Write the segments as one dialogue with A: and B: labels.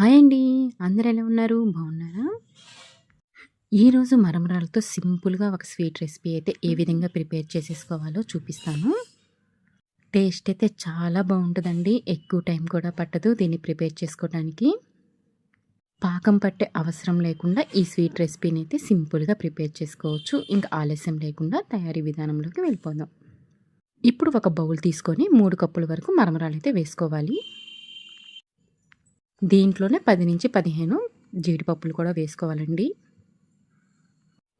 A: Hi అండి. అందరు ఎలా ఉన్నారు? బాగున్నారా? ఈరోజు మరమరాలతో సింపుల్గా ఒక స్వీట్ రెసిపీ అయితే ఏ విధంగా ప్రిపేర్ చేసేసుకోవాలో చూపిస్తాను. టేస్ట్ అయితే చాలా బాగుంటుందండి. ఎక్కువ టైం కూడా పట్టదు దీన్ని ప్రిపేర్ చేసుకోవడానికి పాకం పట్టే అవసరం లేకుండా ఈ స్వీట్ రెసిపీని అయితే సింపుల్గా ప్రిపేర్ చేసుకోవచ్చు. ఇంకా ఆలస్యం లేకుండా తయారీ విధానంలోకి వెళ్ళిపోదాం. ఇప్పుడు ఒక బౌల్ తీసుకొని మూడు కప్పుల వరకు మరమరాలు అయితే వేసుకోవాలి. దీంట్లోనే పది నుంచి పదిహేను జీడిపప్పులు కూడా వేసుకోవాలండి.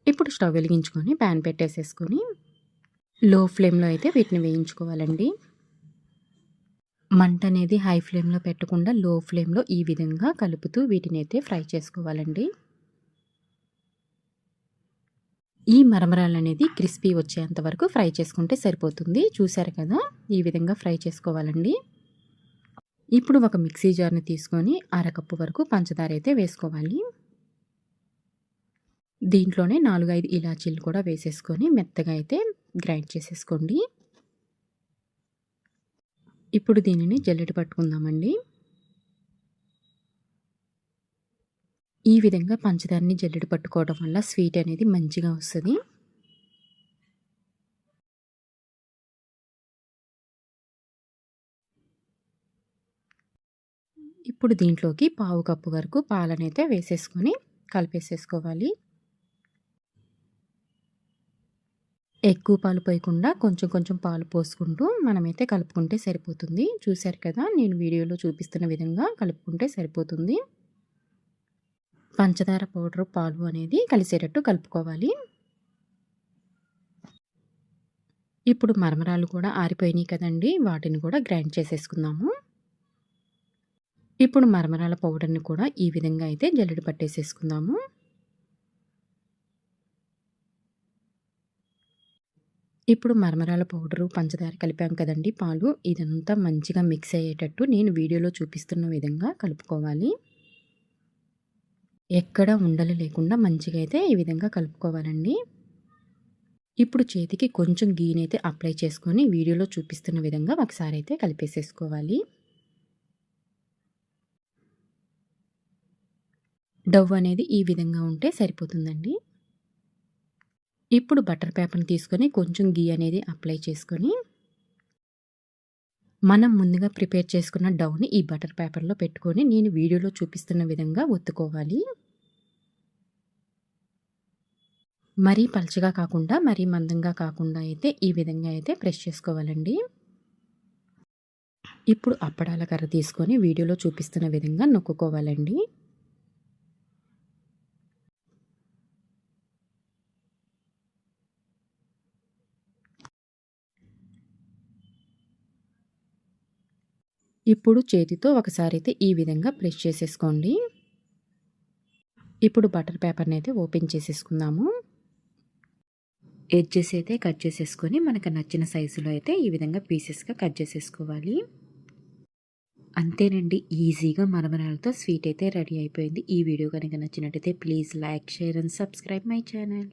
A: ఇప్పుడు స్టవ్ వెలిగించుకొని ప్యాన్ పెట్టేసేసుకొని లో ఫ్లేమ్లో అయితే వీటిని వేయించుకోవాలండి. మంట అనేది హై ఫ్లేమ్లో పెట్టకుండా లో ఫ్లేమ్లో ఈ విధంగా కలుపుతూ వీటిని అయితే ఫ్రై చేసుకోవాలండి. ఈ మరమరాలు అనేది క్రిస్పీ వచ్చేంత వరకు ఫ్రై చేసుకుంటే సరిపోతుంది. చూసారు కదా? ఈ విధంగా ఫ్రై చేసుకోవాలండి. ఇప్పుడు ఒక మిక్సీ జార్ని తీసుకొని అరకప్పు వరకు పంచదార అయితే వేసుకోవాలి. దీంట్లోనే నాలుగు ఐదు ఇలాచీలు కూడా వేసేసుకొని మెత్తగా అయితే గ్రైండ్ చేసేసుకోండి. ఇప్పుడు దీనిని జల్లెడ పట్టుకుందామండి. ఈ విధంగా పంచదారని జల్లెడ పట్టుకోవడం వల్ల స్వీట్ అనేది మంచిగా వస్తుంది. ఇప్పుడు దీంట్లోకి పావు కప్పు వరకు పాలనైతే వేసేసుకొని కలిపేసేసుకోవాలి. ఎక్కువ పాలు పోయకుండా కొంచెం కొంచెం పాలు పోసుకుంటూ మనమైతే కలుపుకుంటే సరిపోతుంది. చూశారు కదా నేను వీడియోలో చూపిస్తున్న విధంగా కలుపుకుంటే సరిపోతుంది. పంచదార పౌడర్ పాలు అనేది కలిసేటట్టు కలుపుకోవాలి. ఇప్పుడు మరమరాలు కూడా ఆరిపోయినాయి కదండి వాటిని కూడా గ్రైండ్ చేసేసుకుందాము. ఇప్పుడు మరమరాల పౌడర్ని కూడా ఈ విధంగా అయితే జల్లెడ పట్టేసేసుకుందాము. ఇప్పుడు మరమరాల పౌడరు పంచదార కలిపాం కదండి పాలు. ఇదంతా మంచిగా మిక్స్ అయ్యేటట్టు నేను వీడియోలో చూపిస్తున్న విధంగా కలుపుకోవాలి. ఎక్కడ ఉండలు లేకుండా మంచిగా అయితే ఈ విధంగా కలుపుకోవాలండి. ఇప్పుడు చేతికి కొంచెం గీనైతే అప్లై చేసుకొని వీడియోలో చూపిస్తున్న విధంగా ఒకసారి అయితే కలిపేసేసుకోవాలి. డవ్ అనేది ఈ విధంగా ఉంటే సరిపోతుందండి. ఇప్పుడు బటర్ పేపర్ని తీసుకొని కొంచెం గీ అనేది అప్లై చేసుకొని మనం ముందుగా ప్రిపేర్ చేసుకున్న డవ్ని ఈ బటర్ పేపర్లో పెట్టుకొని నేను వీడియోలో చూపిస్తున్న విధంగా ఒత్తుకోవాలి. మరీ పలచగా కాకుండా మరీ మందంగా కాకుండా అయితే ఈ విధంగా అయితే ప్రెస్ చేసుకోవాలండి. ఇప్పుడు అప్పడాల కర్ర తీసుకొని వీడియోలో చూపిస్తున్న విధంగా నొక్కుకోవాలండి. ఇప్పుడు చేతితో ఒకసారి అయితే ఈ విధంగా ప్రెస్ చేసేసుకోండి. ఇప్పుడు బటర్ పేపర్ని అయితే ఓపెన్ చేసేసుకుందాము. ఎడ్జెస్ అయితే కట్ చేసేసుకొని మనకు నచ్చిన సైజులో అయితే ఈ విధంగా పీసెస్గా కట్ చేసేసుకోవాలి. అంతేనండి ఈజీగా మరమరాలతో స్వీట్ అయితే రెడీ అయిపోయింది. ఈ వీడియో కనుక నచ్చినట్టయితే please like share and subscribe my channel.